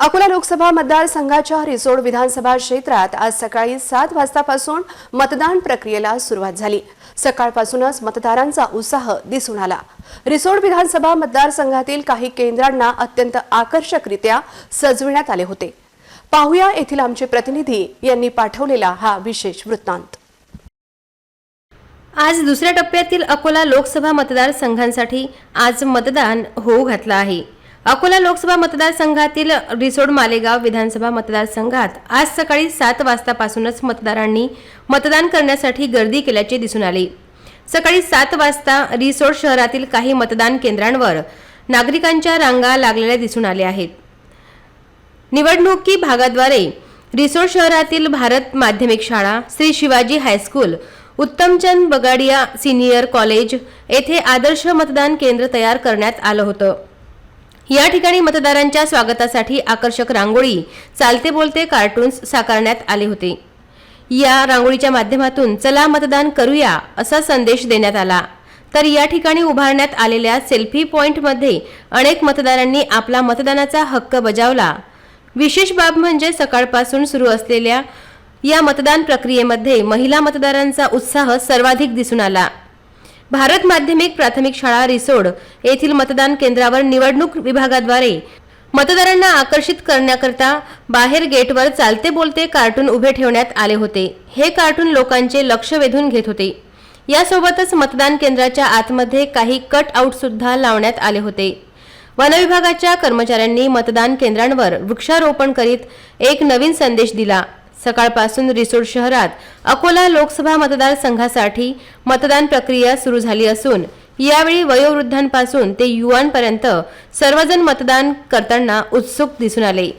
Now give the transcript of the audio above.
अकोला लोकसभा मतदारसंघाच्या रिसोड विधानसभा क्षेत्रात आज सकाळी सात वाजतापासून मतदान प्रक्रियेला सुरुवात झाली. सकाळपासूनच मतदारांचा उत्साह दिसून आला. रिसोड विधानसभा मतदारसंघातील काही केंद्रांना अत्यंत आकर्षकरित्या सजविण्यात आले होते. पाहुया येथील आमचे प्रतिनिधी यांनी पाठवलेला हा विशेष वृत्तांत. आज दुसऱ्या टप्प्यातील अकोला लोकसभा मतदारसंघांसाठी आज मतदान होऊ घातलं आहे. अकोला लोकसभा मतदारसंघातील रिसोड मालेगाव विधानसभा मतदारसंघात आज सकाळी सात वाजतापासूनच मतदारांनी मतदान करण्यासाठी गर्दी केल्याचे दिसून आले. सकाळी सात वाजता रिसोड शहरातील काही मतदान केंद्रांवर नागरिकांच्या रांगा लागलेल्या दिसून आल्या आहेत. निवडणुकी भागाद्वारे रिसोड शहरातील भारत माध्यमिक शाळा Shri Shivaji high school Uttamchand Bagadia senior college येथे आदर्श मतदान केंद्र तयार करण्यात आलं होतं. या ठिकाणी मतदारांच्या स्वागतासाठी आकर्षक रांगोळी चालते बोलते कार्टून्स साकारण्यात आले होते. या रांगोळीच्या माध्यमातून चला मतदान करूया असा संदेश देण्यात आला. तर या ठिकाणी उभारण्यात आलेल्या सेल्फी पॉईंटमध्ये अनेक मतदारांनी आपला मतदानाचा हक्क बजावला. विशेष बाब म्हणजे सकाळपासून सुरू असलेल्या या मतदान प्रक्रियेमध्ये महिला मतदारांचा उत्साह सर्वाधिक दिसून आला. भारत माध्यमिक प्राथमिक शाळा रिसोड येथील मतदान केंद्रावर निवडणूक विभागाद्वारे मतदारांना आकर्षित करण्याकरता बाहेर गेटवर चालते बोलते कार्टून उभे ठेवण्यात आले होते. हे कार्टून लोकांचे लक्ष वेधून घेत होते. यासोबतच मतदान केंद्राच्या आतमध्ये काही कट आउट सुद्धा लावण्यात आले होते. वनविभागाच्या कर्मचाऱ्यांनी मतदान केंद्रांवर वृक्षारोपण करीत एक नवीन संदेश दिला. सकाळपासून रिसोड शहरात अकोला लोकसभा मतदारसंघासाठी मतदान प्रक्रिया सुरू झाली असून यावेळी वयोवृद्धांपासून ते युवांपर्यंत सर्वजण मतदान करताना उत्सुक दिसून आले.